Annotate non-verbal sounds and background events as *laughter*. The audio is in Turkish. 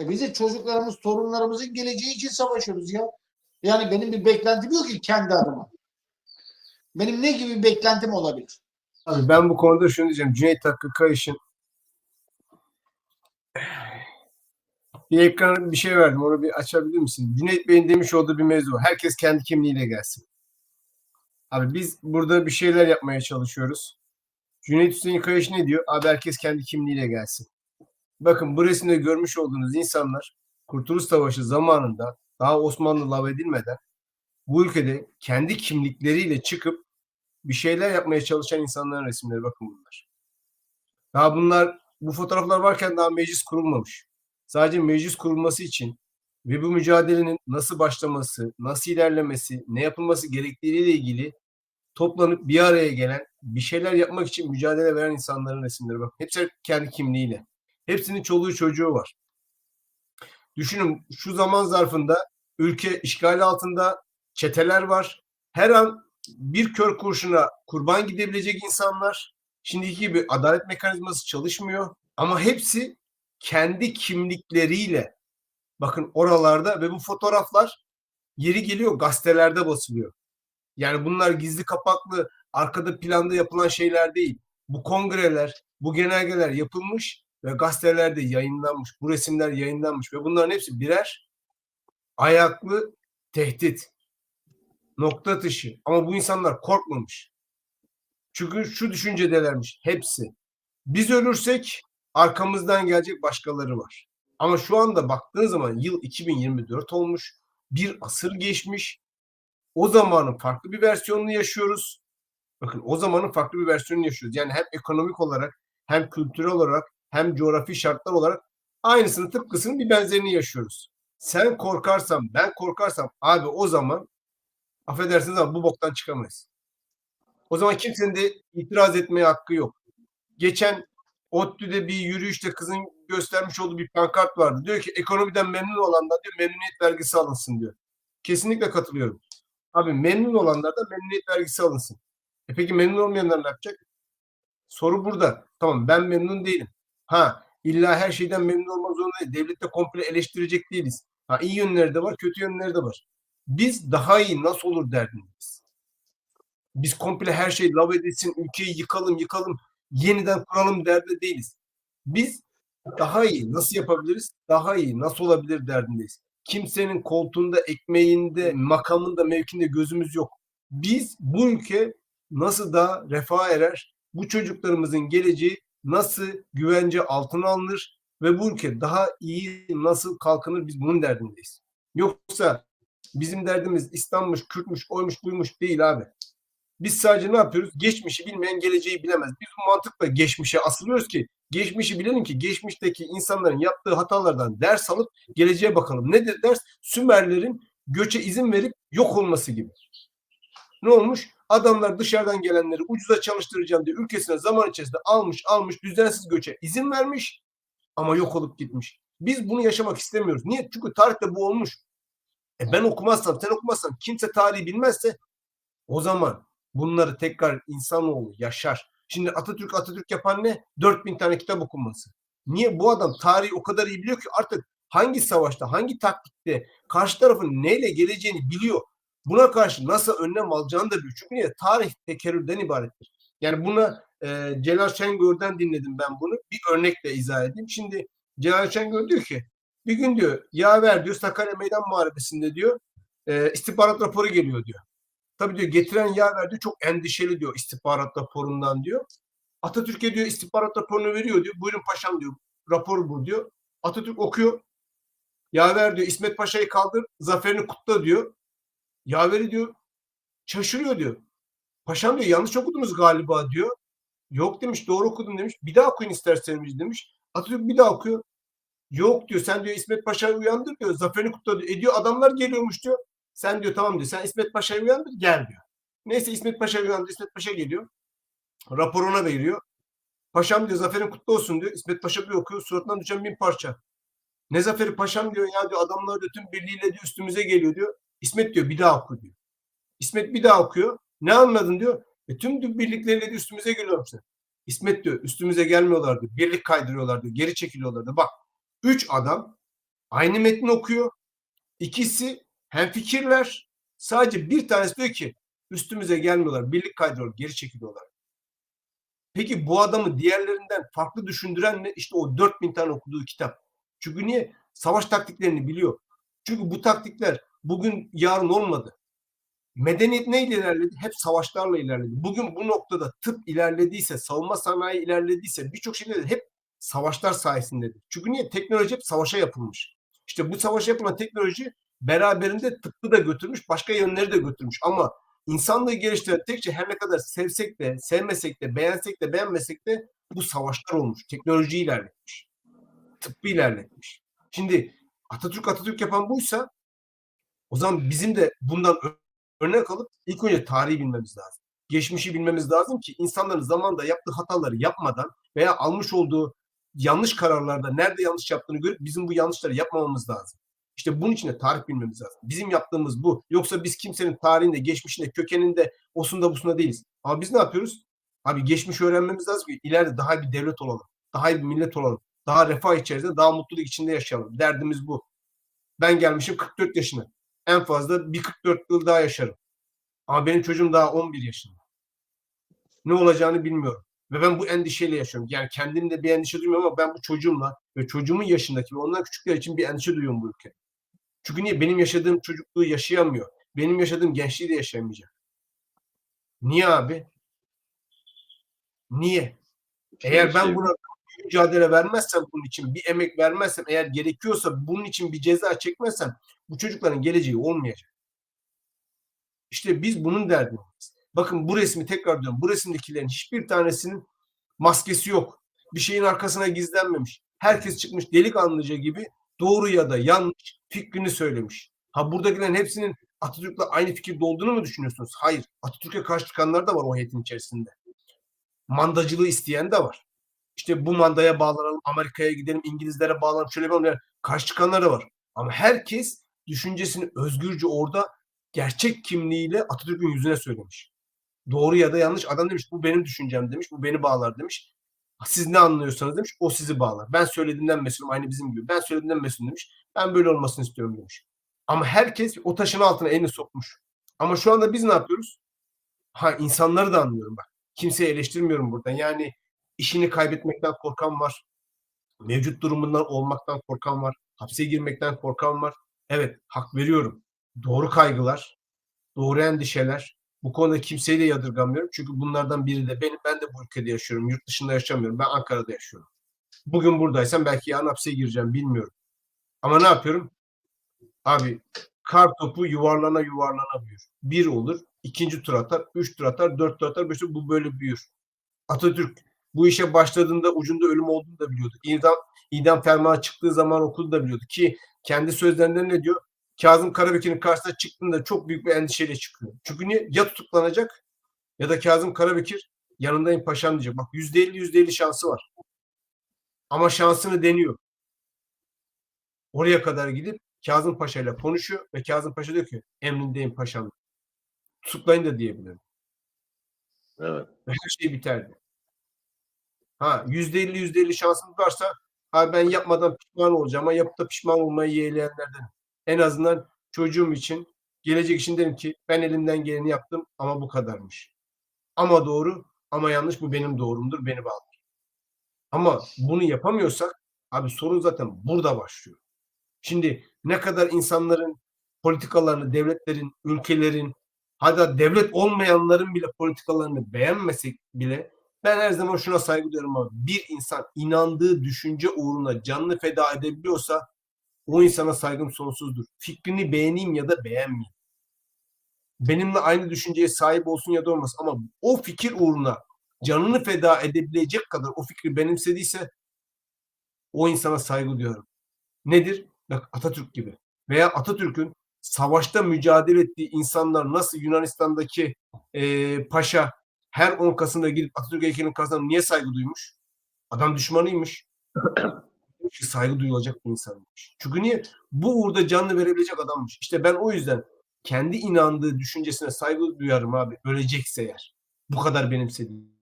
E bizi çocuklarımız, torunlarımızın geleceği için savaşıyoruz ya. Yani benim bir beklentim yok ki kendi adıma. Benim ne gibi bir beklentim olabilir? Abi ben bu konuda şunu diyeceğim. Cüneyt Hakkı Kayış'ın bir ekrana bir şey verdim. Onu bir açabilir misin? Cüneyt Bey'in demiş olduğu bir mevzu. Herkes kendi kimliğiyle gelsin. Abi biz burada bir şeyler yapmaya çalışıyoruz. Cüneyt Hüseyin Kayış ne diyor? Abi herkes kendi kimliğiyle gelsin. Bakın bu resimde görmüş olduğunuz insanlar Kurtuluş Savaşı zamanında daha Osmanlı lağvedilmeden bu ülkede kendi kimlikleriyle çıkıp bir şeyler yapmaya çalışan insanların resimleri bakın bunlar. Daha bunlar bu fotoğraflar varken daha meclis kurulmamış. Sadece meclis kurulması için ve bu mücadelenin nasıl başlaması, nasıl ilerlemesi, ne yapılması gerektiğiyle ilgili toplanıp bir araya gelen, bir şeyler yapmak için mücadele veren insanların resimleri bakın. Hepsi kendi kimliğiyle. Hepsinin çoluğu çocuğu var. Düşünün şu zaman zarfında ülke işgal altında çeteler var. Her an bir kör kurşuna kurban gidebilecek insanlar. Şimdiki gibi adalet mekanizması çalışmıyor. Ama hepsi kendi kimlikleriyle bakın oralarda ve bu fotoğraflar yeri geliyor gazetelerde basılıyor. Yani bunlar gizli kapaklı arkada planda yapılan şeyler değil. Bu kongreler, bu genelgeler yapılmış ve gazetelerde yayınlanmış. Bu resimler yayınlanmış ve bunların hepsi birer ayaklı tehdit. Nokta atışı. Ama bu insanlar korkmamış. Çünkü şu düşüncedelermiş hepsi. Biz ölürsek arkamızdan gelecek başkaları var. Ama şu anda baktığın zaman yıl 2024 olmuş. Bir asır geçmiş. O zamanın farklı bir versiyonunu yaşıyoruz. Bakın o zamanın farklı bir versiyonunu yaşıyoruz. Yani hem ekonomik olarak hem kültürel olarak hem coğrafi şartlar olarak aynısını tıpkısının bir benzerini yaşıyoruz. Sen korkarsan ben korkarsam abi o zaman affedersiniz ama bu boktan çıkamayız. O zaman kimsenin de itiraz etmeye hakkı yok. Geçen ODTÜ'de bir yürüyüşte kızın göstermiş olduğu bir pankart vardı. Diyor ki ekonomiden memnun olanlar diyor memnuniyet vergisi alınsın diyor. Kesinlikle katılıyorum. Abi memnun olanlar da memnuniyet vergisi alınsın. E peki memnun olmayanlar ne yapacak? Soru burada. Tamam ben memnun değilim. Ha illa her şeyden memnun olmak zorunda değil. Devlette komple eleştirecek değiliz. Ha iyi yönleri de var, kötü yönleri de var. Biz daha iyi nasıl olur derdindeyiz. Biz komple her şey lav edilsin, ülkeyi yıkalım, yıkalım, yeniden kuralım derdi değiliz. Biz daha iyi nasıl yapabiliriz? Daha iyi nasıl olabilir derdindeyiz. Kimsenin koltuğunda, ekmeğinde, makamında, mevkinde gözümüz yok. Biz bu ülke nasıl da refah erer, bu çocuklarımızın geleceği nasıl güvence altına alınır ve bu ülke daha iyi nasıl kalkınır biz bunun derdindeyiz. Yoksa bizim derdimiz İslam'mış, Kürtmüş, oymuş, buymuş değil abi. Biz sadece ne yapıyoruz? Geçmişi bilmeyen geleceği bilemez. Biz bu mantıkla geçmişe asılıyoruz ki geçmişi bilelim ki geçmişteki insanların yaptığı hatalardan ders alıp geleceğe bakalım. Nedir ders? Sümerlerin göçe izin verip yok olması gibi. Ne olmuş? Adamlar dışarıdan gelenleri ucuza çalıştıracağım diye ülkesine zaman içerisinde almış almış düzensiz göçe izin vermiş ama yok olup gitmiş. Biz bunu yaşamak istemiyoruz. Niye? Çünkü tarihte bu olmuş. E ben okumazsam, sen okumazsan, kimse tarihi bilmezse o zaman bunları tekrar insanoğlu yaşar. Şimdi Atatürk Atatürk yapan ne? 4000 tane kitap okunması. Niye? Bu adam tarihi o kadar iyi biliyor ki artık hangi savaşta, hangi taktikte karşı tarafın neyle geleceğini biliyor. Buna karşı nasıl önlem alacağını da biliyor. Çünkü niye? Tarih tekerrürden ibarettir. Yani buna e, Celal Şengör'den dinledim ben bunu. Bir örnekle izah edeyim. Şimdi Celal Şengör diyor ki bir gün diyor yaver diyor Sakarya Meydan Muharebesi'nde diyor e, istihbarat raporu geliyor diyor. Tabii diyor getiren yaver diyor çok endişeli diyor istihbarat raporundan diyor. Atatürk'e diyor istihbarat raporunu veriyor diyor. Buyurun paşam diyor. Rapor bu diyor. Atatürk okuyor. Yaver diyor İsmet Paşa'yı kaldır zaferini kutla diyor. Yaveri diyor şaşırıyor diyor. Paşam diyor yanlış okudunuz galiba diyor. Yok demiş doğru okudum demiş. Bir daha okuyun isterseniz demiş. Atatürk bir daha okuyor. Yok diyor sen diyor İsmet Paşa'yı uyandır diyor. Zaferini kutla diyor. E diyor adamlar geliyormuş diyor. Sen diyor tamam diyor. Sen İsmet Paşa'yı uyandır gel diyor. Neyse İsmet Paşa uyandı. İsmet Paşa geliyor. Raporuna veriyor. Paşam diyor zaferin kutlu olsun diyor. İsmet Paşa bir okuyor. Suratından düşen bin parça. Ne zaferi paşam diyor ya diyor adamlar diyor tüm birliğiyle diyor üstümüze geliyor diyor. İsmet diyor bir daha oku diyor. İsmet bir daha okuyor. Ne anladın diyor. E, tüm birlikleriyle de üstümüze geliyorlar. İsmet diyor üstümüze gelmiyorlar diyor. Birlik kaydırıyorlar diyor. Geri çekiliyorlar diyor. Bak üç adam Aynı metni okuyor. İkisi hemfikirler. Sadece bir tanesi diyor ki üstümüze gelmiyorlar. Birlik kaydırıyor. Geri çekiliyorlar. Peki bu adamı diğerlerinden farklı düşündüren ne? İşte o 4000 tane okuduğu kitap. Çünkü niye? Savaş taktiklerini biliyor. Çünkü bu taktikler bugün yarın olmadı. Medeniyet neyle ilerledi? Hep savaşlarla ilerledi. Bugün bu noktada tıp ilerlediyse, savunma sanayi ilerlediyse birçok şey de hep savaşlar sayesindedir. Çünkü niye? Teknoloji hep savaşa yapılmış. İşte bu savaşa yapılan teknoloji beraberinde tıbbı da götürmüş, başka yönleri de götürmüş. Ama insanlığı geliştiren tek şey her ne kadar sevsek de, sevmesek de, beğensek de, beğenmesek de bu savaşlar olmuş. Teknoloji ilerletmiş. Tıbbı ilerletmiş. Şimdi Atatürk Atatürk yapan buysa o zaman bizim de bundan örnek alıp ilk önce tarihi bilmemiz lazım. Geçmişi bilmemiz lazım ki insanların zamanında yaptığı hataları yapmadan veya almış olduğu yanlış kararlarda nerede yanlış yaptığını görüp bizim bu yanlışları yapmamamız lazım. İşte bunun için de tarih bilmemiz lazım. Bizim yaptığımız bu. Yoksa biz kimsenin tarihinde, geçmişinde, kökeninde, osunda busunda değiliz. Ama biz ne yapıyoruz? Abi geçmiş öğrenmemiz lazım ki ileride daha bir devlet olalım. Daha bir millet olalım. Daha refah içerisinde, daha mutluluk içinde yaşayalım. Derdimiz bu. Ben gelmişim 44 yaşına. En fazla bir 44 yıl daha yaşarım. Ama benim çocuğum daha 11 yaşında. Ne olacağını bilmiyorum. Ve ben bu endişeyle yaşıyorum. Yani kendimde bir endişe duymuyorum ama ben bu çocuğumla ve çocuğumun yaşındaki ve ondan küçükler için bir endişe duyuyorum bu ülkede. Çünkü niye? Benim yaşadığım çocukluğu yaşayamıyor. Benim yaşadığım gençliği de yaşayamayacak. Niye abi? Niye? Eğer ben buna mücadele vermezsem bunun için, bir emek vermezsem, eğer gerekiyorsa bunun için bir ceza çekmezsem bu çocukların geleceği olmayacak. İşte biz bunun derdindeyiz. Bakın bu resmi tekrar diyorum. Bu resimdekilerin hiçbir tanesinin maskesi yok. Bir şeyin arkasına gizlenmemiş. Herkes çıkmış delikanlıca gibi doğru ya da yanlış fikrini söylemiş. Ha buradakilerin hepsinin Atatürk'le aynı fikirde olduğunu mu düşünüyorsunuz? Hayır. Atatürk'e karşı çıkanlar da var o heyetin içerisinde. Mandacılığı isteyen de var. İşte bu mandaya bağlanalım, Amerika'ya gidelim, İngilizlere bağlanalım, şöyle yapalım. Yani karşı çıkanlar da var. Ama herkes düşüncesini özgürce orada gerçek kimliğiyle Atatürk'ün yüzüne söylemiş. Doğru ya da yanlış adam demiş bu benim düşüncem demiş, bu beni bağlar demiş. Siz ne anlıyorsanız demiş, o sizi bağlar. Ben söylediğimden mesulüm aynı bizim gibi. Ben söylediğimden mesulüm demiş. Ben böyle olmasını istiyorum demiş. Ama herkes o taşın altına elini sokmuş. Ama şu anda biz ne yapıyoruz? Ha insanları da anlıyorum bak. Kimseyi eleştirmiyorum buradan. Yani işini kaybetmekten korkan var. Mevcut durumundan olmaktan korkan var. Hapse girmekten korkan var. Evet hak veriyorum. Doğru kaygılar, doğru endişeler. Bu konuda kimseyi de yadırgamıyorum. Çünkü bunlardan biri de benim. Ben de bu ülkede yaşıyorum. Yurt dışında yaşamıyorum. Ben Ankara'da yaşıyorum. Bugün buradaysam belki yarın hapse gireceğim bilmiyorum. Ama ne yapıyorum? Abi kar topu yuvarlana yuvarlana büyür. Bir olur, ikinci tur atar, üç tur atar, dört tur atar, beş bu böyle büyür. Atatürk bu işe başladığında ucunda ölüm olduğunu da biliyordu. İdam, idam fermanı çıktığı zaman okudu da biliyordu ki kendi sözlerinde ne diyor? Kazım Karabekir'in karşısına çıktığında çok büyük bir endişeyle çıkıyor. Çünkü niye? Ya tutuklanacak ya da Kazım Karabekir yanındayım paşam diyecek. Bak yüzde elli yüzde elli şansı var. Ama şansını deniyor. Oraya kadar gidip Kazım Paşa ile konuşuyor ve Kazım Paşa diyor ki emrindeyim paşam. Tutuklayın da diyebilirim. Evet. Ve her şey biterdi. Ha yüzde elli yüzde elli şansımız varsa ha ben yapmadan pişman olacağım ama yapıp da pişman olmayı yeğleyenlerden. En azından çocuğum için gelecek için derim ki ben elimden geleni yaptım ama bu kadarmış. Ama doğru ama yanlış bu benim doğrumdur beni bağlar. Ama bunu yapamıyorsak abi sorun zaten burada başlıyor. Şimdi ne kadar insanların politikalarını, devletlerin, ülkelerin, hatta devlet olmayanların bile politikalarını beğenmesek bile ben her zaman şuna saygı duyuyorum abi. Bir insan inandığı düşünce uğruna canını feda edebiliyorsa o insana saygım sonsuzdur. Fikrini beğeneyim ya da beğenmeyeyim. Benimle aynı düşünceye sahip olsun ya da olmasın ama o fikir uğruna canını feda edebilecek kadar o fikri benimsediyse o insana saygı duyuyorum. Nedir? Bak Atatürk gibi. Veya Atatürk'ün savaşta mücadele ettiği insanlar nasıl Yunanistan'daki eee, paşa her 10 Kasım'da gidip Atatürk heykelinin karşısına niye saygı duymuş? Adam düşmanıymış. *clears throat* Saygı duyulacak bir insanmış. Çünkü niye? Bu uğurda canını verebilecek adammış. İşte ben o yüzden kendi inandığı düşüncesine saygı duyarım abi. Ölecekse eğer. Bu kadar benimsediği.